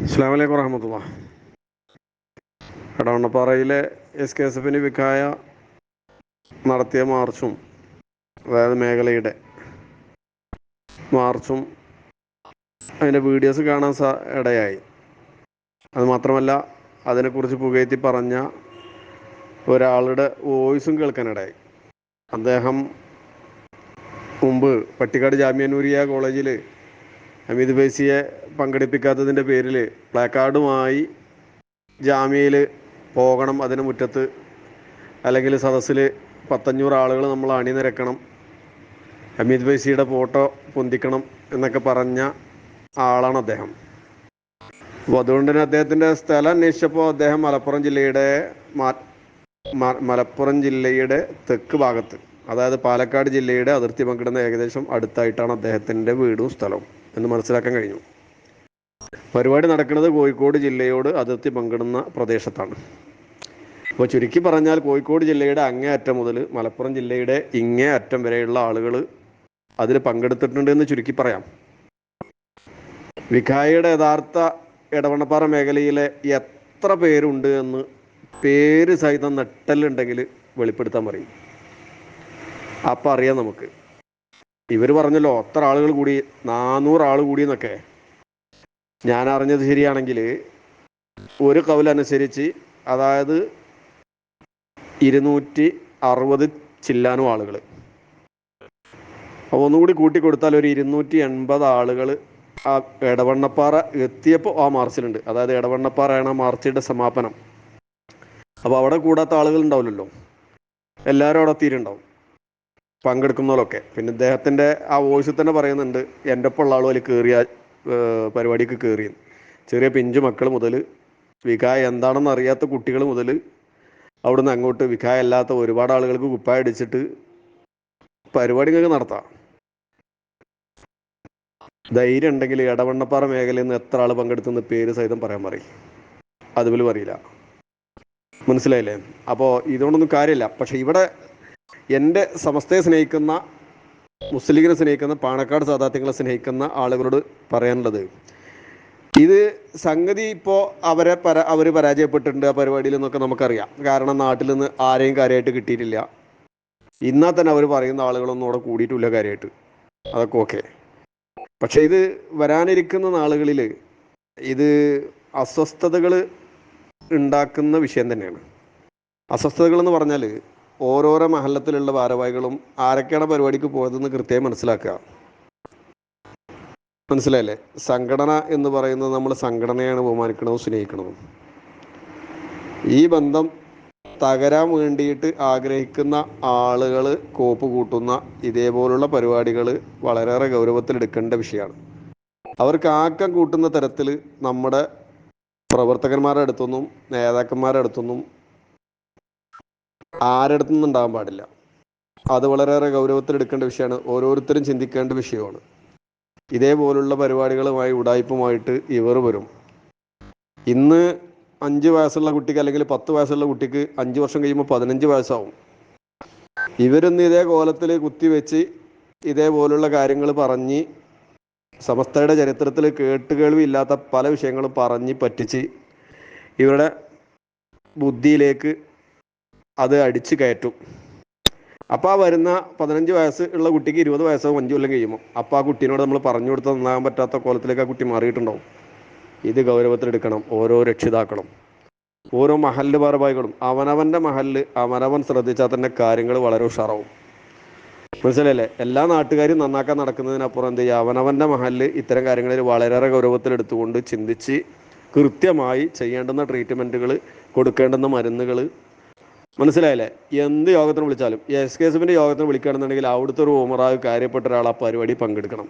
അസ്സാം വലൈക്കും വറഹമത്തുള്ള. എടവണ്ണപ്പാറയിലെ എസ് കെ എസ് എഫിന് വിക്കായ നടത്തിയ മാർച്ചും അതായത് മേഖലയുടെ മാർച്ചും അതിന്റെ വീഡിയോസ് കാണാൻ സാ ഇടയായി. അത് മാത്രമല്ല അതിനെക്കുറിച്ച് പുകയത്തി പറഞ്ഞ ഒരാളുടെ വോയിസും കേൾക്കാനിടയായി അദ്ദേഹം മുമ്പ് പട്ടിക്കാട് ജാമ്യനൂരിയ കോളേജിൽ ഹമീദ് ഫൈസിയെ പങ്കെടുപ്പിക്കാത്തതിന്റെ പേരിൽ പ്ലാക്കാർഡുമായി ജാമ്യയിൽ പോകണം അതിന് മുറ്റത്ത് അല്ലെങ്കിൽ സദസ്സിൽ പത്തഞ്ഞൂറ് ആളുകൾ നമ്മൾ അണിനിരക്കണം ഹമീദ് ഫൈസിയുടെ ഫോട്ടോ പൊന്തിക്കണം എന്നൊക്കെ പറഞ്ഞ ആളാണ് അദ്ദേഹം. അപ്പോൾ അതുകൊണ്ട് തന്നെ അദ്ദേഹത്തിന്റെ സ്ഥലം അന്വേഷിച്ചപ്പോൾ അദ്ദേഹം മലപ്പുറം ജില്ലയുടെ മലപ്പുറം ജില്ലയുടെ തെക്ക് ഭാഗത്ത് അതായത് പാലക്കാട് ജില്ലയുടെ അതിർത്തി പങ്കിടുന്ന ഏകദേശം അടുത്തായിട്ടാണ് അദ്ദേഹത്തിന്റെ വീടും സ്ഥലവും. എന്ന് മനസ്സിലാക്കാൻ കഴിഞ്ഞു. പരിപാടി നടക്കുന്നത് കോഴിക്കോട് ജില്ലയോട് അതിർത്തി പങ്കിടുന്ന പ്രദേശത്താണ്. അപ്പോൾ ചുരുക്കി പറഞ്ഞാൽ കോഴിക്കോട് ജില്ലയുടെ അങ്ങേ അറ്റം മുതൽ മലപ്പുറം ജില്ലയുടെ ഇങ്ങേ അറ്റം വരെയുള്ള ആളുകൾ അതിൽ പങ്കെടുത്തിട്ടുണ്ട് എന്ന് ചുരുക്കി പറയാം. വിഖായയുടെ യഥാർത്ഥ ഇടവണ്ണപ്പാറ മേഖലയിലെ എത്ര പേരുണ്ട് എന്ന് പേര് സഹിതം നെട്ടലുണ്ടെങ്കിൽ വെളിപ്പെടുത്താൻ പറയും. അപ്പം അറിയാം നമുക്ക്. ഇവർ പറഞ്ഞല്ലോ അത്ര ആളുകൾ കൂടി നാനൂറ് ആൾ കൂടി എന്നൊക്കെ. ഞാൻ അറിഞ്ഞത് ശരിയാണെങ്കിൽ ഒരു കവലനുസരിച്ച് അതായത് ഇരുന്നൂറ്റി അറുപത് ചില്ലാനും ആളുകൾ അപ്പോൾ ഒന്നുകൂടി കൂട്ടിക്കൊടുത്താൽ ഒരു ഇരുന്നൂറ്റി എൺപത് ആളുകൾ ആ എടവണ്ണപ്പാറ എത്തിയപ്പോൾ ആ മാർച്ചിലുണ്ട്. അതായത് എടവണ്ണപ്പാറയാണ് ആ മാർച്ചിന്റെ സമാപനം. അപ്പോൾ അവിടെ കൂടാത്ത ആളുകൾ ഉണ്ടാവില്ലല്ലോ. എല്ലാവരും അവിടെ എത്തിയിട്ടുണ്ടാവും. പങ്കെടുക്കുന്നവരൊക്കെ. പിന്നെ ഇദ്ദേഹത്തിന്റെ ആ വോയിസിൽ തന്നെ പറയുന്നുണ്ട് എന്റെ ഒപ്പം ഉള്ള ആളുകൾ കയറിയ പരിപാടിക്ക് കയറി ചെറിയ പിഞ്ചു മക്കൾ മുതൽ വികായ എന്താണെന്ന് അറിയാത്ത കുട്ടികൾ മുതൽ അവിടുന്ന് അങ്ങോട്ട് വികായ അല്ലാത്ത ഒരുപാട് ആളുകൾക്ക് കുപ്പായ അടിച്ചിട്ട് പരിപാടികളൊക്കെ നടത്താം. ധൈര്യം ഉണ്ടെങ്കിൽ ഇടവണ്ണപ്പാറ മേഖലയിൽ നിന്ന് എത്ര ആൾ പങ്കെടുത്തെന്ന് പേര് സഹിതം പറയാൻ പറയും. അതുപോലും അറിയില്ല. മനസ്സിലായില്ലേ? അപ്പോൾ ഇതുകൊണ്ടൊന്നും കാര്യമില്ല. പക്ഷെ ഇവിടെ എന്റെ സമസ്തയെ സ്നേഹിക്കുന്ന മുസ്ലിം സ്നേഹിക്കുന്ന പാണക്കാട് സാധാത്യങ്ങളെ സ്നേഹിക്കുന്ന ആളുകളോട് പറയാനുള്ളത്. ഇത് സംഗതി ഇപ്പോൾ അവരെ പര അവർ പരാജയപ്പെട്ടിട്ടുണ്ട് ആ പരിപാടിയിൽ നിന്നൊക്കെ നമുക്കറിയാം. കാരണം നാട്ടിൽ നിന്ന് ആരെയും കാര്യമായിട്ട് കിട്ടിയിട്ടില്ല. ഇന്നാൽ തന്നെ അവർ പറയുന്ന ആളുകളൊന്നും അവിടെ കൂടിയിട്ടില്ല കാര്യമായിട്ട്. അതൊക്കെ ഓക്കെ. പക്ഷേ ഇത് വരാനിരിക്കുന്ന നാളുകളിൽ ഇത് അസ്വസ്ഥതകൾ ഉണ്ടാക്കുന്ന വിഷയം തന്നെയാണ്. അസ്വസ്ഥതകൾ എന്ന് പറഞ്ഞാൽ ഓരോരോ മഹല്ലത്തിലുള്ള ഭാരവാഹികളും ആരൊക്കെയാണ് പരിപാടിക്ക് പോയതെന്ന് കൃത്യമായി മനസ്സിലാക്കുക. മനസ്സിലായില്ലേ? സംഘടന എന്ന് പറയുന്നത് നമ്മൾ സംഘടനയാണ് ബഹുമാനിക്കണതും സ്നേഹിക്കണതും. ഈ ബന്ധം തകരാൻ വേണ്ടിയിട്ട് ആഗ്രഹിക്കുന്ന ആളുകൾ കോപ്പ് കൂട്ടുന്ന ഇതേപോലുള്ള പരിപാടികൾ വളരെയേറെ ഗൗരവത്തിലെടുക്കേണ്ട വിഷയമാണ്. അവർക്ക് ആക്കം കൂട്ടുന്ന തരത്തിൽ നമ്മുടെ പ്രവർത്തകന്മാരുടെ അടുത്തൊന്നും നേതാക്കന്മാരുടെ അടുത്തൊന്നും ആരടുത്തൊന്നും ഉണ്ടാകാൻ പാടില്ല. അത് വളരെയേറെ ഗൗരവത്തിൽ എടുക്കേണ്ട വിഷയമാണ്. ഓരോരുത്തരും ചിന്തിക്കേണ്ട വിഷയമാണ്. ഇതേപോലുള്ള പരിപാടികളുമായി ഉടായ്പുമായിട്ട് ഇവർ വരും. ഇന്ന് അഞ്ച് വയസ്സുള്ള കുട്ടിക്ക് അല്ലെങ്കിൽ പത്ത് വയസ്സുള്ള കുട്ടിക്ക് അഞ്ച് വർഷം കഴിയുമ്പോൾ പതിനഞ്ച് വയസ്സാവും. ഇവരിന്ന് ഇതേ കോലത്തിൽ കുത്തിവെച്ച് ഇതേപോലുള്ള കാര്യങ്ങൾ പറഞ്ഞ് സമസ്തയുടെ ചരിത്രത്തിൽ കേട്ടുകേൾവി ഇല്ലാത്ത പല വിഷയങ്ങളും പറഞ്ഞ് പറ്റിച്ച് ഇവരുടെ ബുദ്ധിയിലേക്ക് അത് അടിച്ചു കയറ്റും. അപ്പോൾ ആ വരുന്ന പതിനഞ്ച് വയസ്സ് ഉള്ള കുട്ടിക്ക് ഇരുപത് വയസ്സോ അഞ്ച് കൊല്ലം കഴിയുമ്പോൾ അപ്പോൾ ആ കുട്ടീനോട് നമ്മൾ പറഞ്ഞു കൊടുത്ത് നന്നാകാൻ പറ്റാത്ത കോലത്തിലേക്ക് ആ കുട്ടി മാറിയിട്ടുണ്ടാവും. ഇത് ഗൗരവത്തിലെടുക്കണം ഓരോ രക്ഷിതാക്കളും. ഓരോ മഹല്ല് ഭാരവാഹികളും. അവനവന്റെ മഹല്ല് അവനവൻ ശ്രദ്ധിച്ചാൽ തന്നെ കാര്യങ്ങൾ വളരെ ഉഷാറാവും. മനസ്സിലല്ലേ എല്ലാ നാട്ടുകാരും നന്നാക്കാൻ നടക്കുന്നതിനപ്പുറം എന്ത് ചെയ്യുക? അവനവന്റെ മഹല്ല് ഇത്തരം കാര്യങ്ങളിൽ വളരെയേറെ ഗൗരവത്തിലെടുത്തുകൊണ്ട് ചിന്തിച്ച് കൃത്യമായി ചെയ്യേണ്ടുന്ന ട്രീറ്റ്മെന്റുകൾ കൊടുക്കേണ്ടുന്ന മരുന്നുകൾ മനസ്സിലായില്ലേ? എന്ത് യോഗത്തിന് വിളിച്ചാലും എസ് കെ എസിന്റെ യോഗത്തിന് വിളിക്കുകയാണെന്നുണ്ടെങ്കിൽ അവിടുത്തെ ഒരു ഉമറാവ് കാര്യപ്പെട്ട ഒരാൾ ആ പരിപാടി പങ്കെടുക്കണം.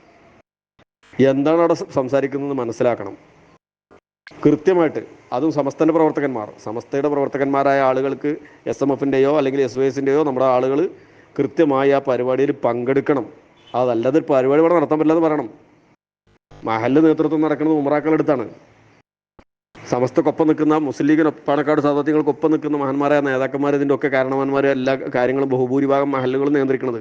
എന്താണ് അവിടെ സംസാരിക്കുന്നത് മനസ്സിലാക്കണം. കൃത്യമായിട്ട് അതും സമസ്തന്റെ പ്രവർത്തകന്മാർ സമസ്തയുടെ പ്രവർത്തകന്മാരായ ആളുകൾക്ക് എസ് എം എഫിന്റെയോ അല്ലെങ്കിൽ എസ് വൈ എസിന്റെയോ നമ്മുടെ ആളുകൾ കൃത്യമായി ആ പരിപാടിയിൽ പങ്കെടുക്കണം. അതല്ലാതെ പരിപാടി ഇവിടെ നടത്താൻ പറ്റില്ലെന്ന് പറയണം. മഹൽ നേതൃത്വം നടക്കുന്നത് ഉമറാക്കളെടുത്താണ് സമസ്തക്കൊപ്പം നിൽക്കുന്ന മുസ്ലിം ലീഗിന് പാണക്കാട് സാധാത്യങ്ങൾക്കൊപ്പം നിൽക്കുന്ന മഹാന്മാരായ നേതാക്കന്മാർ ഇതിന്റെ ഒക്കെ കാരണവന്മാർ എല്ലാ കാര്യങ്ങളും ബഹുഭൂരിഭാഗം മഹലുകളും നിയന്ത്രിക്കുന്നത്.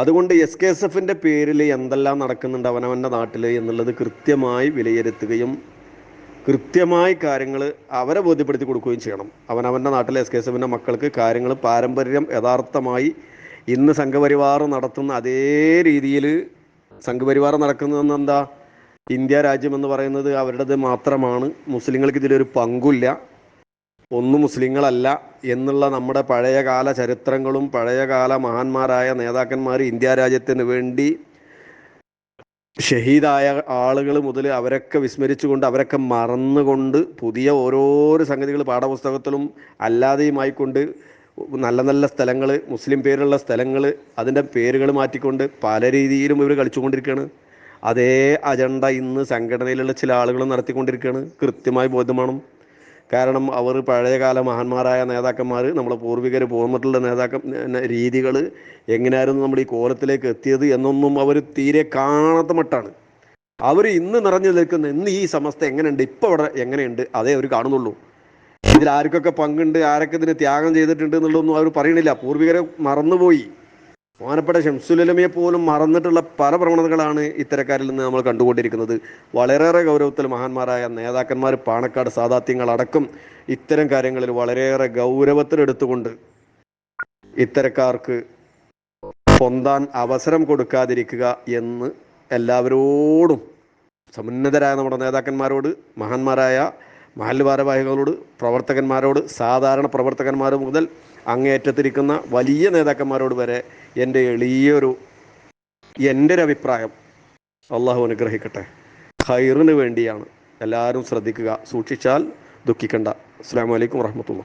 അതുകൊണ്ട് എസ് കെ എസ് എഫിന്റെ പേരിൽ എന്തെല്ലാം നടക്കുന്നുണ്ട് അവനവന്റെ നാട്ടിൽ എന്നുള്ളത് കൃത്യമായി വിലയിരുത്തുകയും കൃത്യമായി കാര്യങ്ങൾ അവരെ ബോധ്യപ്പെടുത്തി കൊടുക്കുകയും ചെയ്യണം. അവനവന്റെ നാട്ടിലെ എസ് കെ എസ് എഫിന്റെ മക്കൾക്ക് കാര്യങ്ങൾ പാരമ്പര്യം യഥാർത്ഥമായി ഇന്ന് സംഘപരിവാർ നടത്തുന്ന അതേ രീതിയിൽ സംഘപരിവാർ നടക്കുന്നതെന്ന് എന്താ ഇന്ത്യ രാജ്യം എന്ന് പറയുന്നത് അവരുടേത് മാത്രമാണ്. മുസ്ലിങ്ങൾക്ക് ഇതിലൊരു പങ്കുമില്ല ഒന്നും മുസ്ലിങ്ങളല്ല എന്നുള്ള നമ്മുടെ പഴയകാല ചരിത്രങ്ങളും പഴയകാല മഹാന്മാരായ നേതാക്കന്മാർ ഇന്ത്യ രാജ്യത്തിന് വേണ്ടി ഷഹീദായ ആളുകൾ മുതൽ അവരൊക്കെ വിസ്മരിച്ചുകൊണ്ട് അവരൊക്കെ മറന്നുകൊണ്ട് പുതിയ ഓരോരോ സംഗതികൾ പാഠപുസ്തകത്തിലും അല്ലാതെയുമായിക്കൊണ്ട് നല്ല നല്ല സ്ഥലങ്ങൾ മുസ്ലിം പേരുള്ള സ്ഥലങ്ങൾ അതിന്റെ പേരുകൾ മാറ്റിക്കൊണ്ട് പല രീതിയിലും ഇവർ കളിച്ചുകൊണ്ടിരിക്കുകയാണ്. അതേ അജണ്ട ഇന്ന് സംഘടനയിലുള്ള ചില ആളുകൾ നടത്തിക്കൊണ്ടിരിക്കുകയാണ്. കൃത്യമായി ബോധ്യമാണ്. കാരണം അവർ പഴയകാല മഹാന്മാരായ നേതാക്കന്മാർ നമ്മളെ പൂർവികർ പോന്നിട്ടുള്ള നേതാക്ക രീതികൾ എങ്ങനെയായിരുന്നു നമ്മൾ ഈ കോലത്തിലേക്ക് എത്തിയത് എന്നൊന്നും അവർ തീരെ കാണാത്ത മട്ടാണ്. അവർ ഇന്ന് നിറഞ്ഞു നിൽക്കുന്ന ഇന്ന് ഈ സമസ്ത എങ്ങനെയുണ്ട്? ഇപ്പോൾ അവിടെ എങ്ങനെയുണ്ട്? അതേ അവർ കാണുന്നുള്ളൂ. ഇതിൽ ആർക്കൊക്കെ പങ്കുണ്ട്? ആരൊക്കെ ഇതിന് ത്യാഗം ചെയ്തിട്ടുണ്ട് എന്നുള്ളതൊന്നും അവർ പറയണില്ല. പൂർവികരെ മറന്നുപോയി. ബഹുമാനപ്പെട്ട ഷംസുലമയെ പോലും മറന്നിട്ടുള്ള പല പ്രവണതകളാണ് ഇത്തരക്കാരിൽ നിന്ന് നമ്മൾ കണ്ടുകൊണ്ടിരിക്കുന്നത്. വളരെയേറെ ഗൗരവത്തിൽ മഹാന്മാരായ നേതാക്കന്മാർ പാണക്കാട് സാദാത്യങ്ങൾ അടക്കം ഇത്തരം കാര്യങ്ങളിൽ വളരെയേറെ ഗൗരവത്തിലെടുത്തുകൊണ്ട് ഇത്തരക്കാർക്ക് പൊന്താൻ അവസരം കൊടുക്കാതിരിക്കുക എന്ന് എല്ലാവരോടും സമുന്നതരായ നമ്മുടെ നേതാക്കന്മാരോട് മഹാന്മാരായ മഹല്ല് ഭാരവാഹികളോട് പ്രവർത്തകന്മാരോട് സാധാരണ പ്രവർത്തകന്മാർ മുതൽ അങ്ങേയറ്റത്തിരിക്കുന്ന വലിയ നേതാക്കന്മാരോട് വരെ എന്റെ എളിയൊരു എന്റെ ഒരു അഭിപ്രായം അള്ളാഹു അനുഗ്രഹിക്കട്ടെ. ഖൈറിന് വേണ്ടിയാണ്. എല്ലാവരും ശ്രദ്ധിക്കുക. സൂക്ഷിച്ചാൽ ദുഃഖിക്കണ്ട. അസ്സാം വലൈക്കും വർഹമത്തുള്ള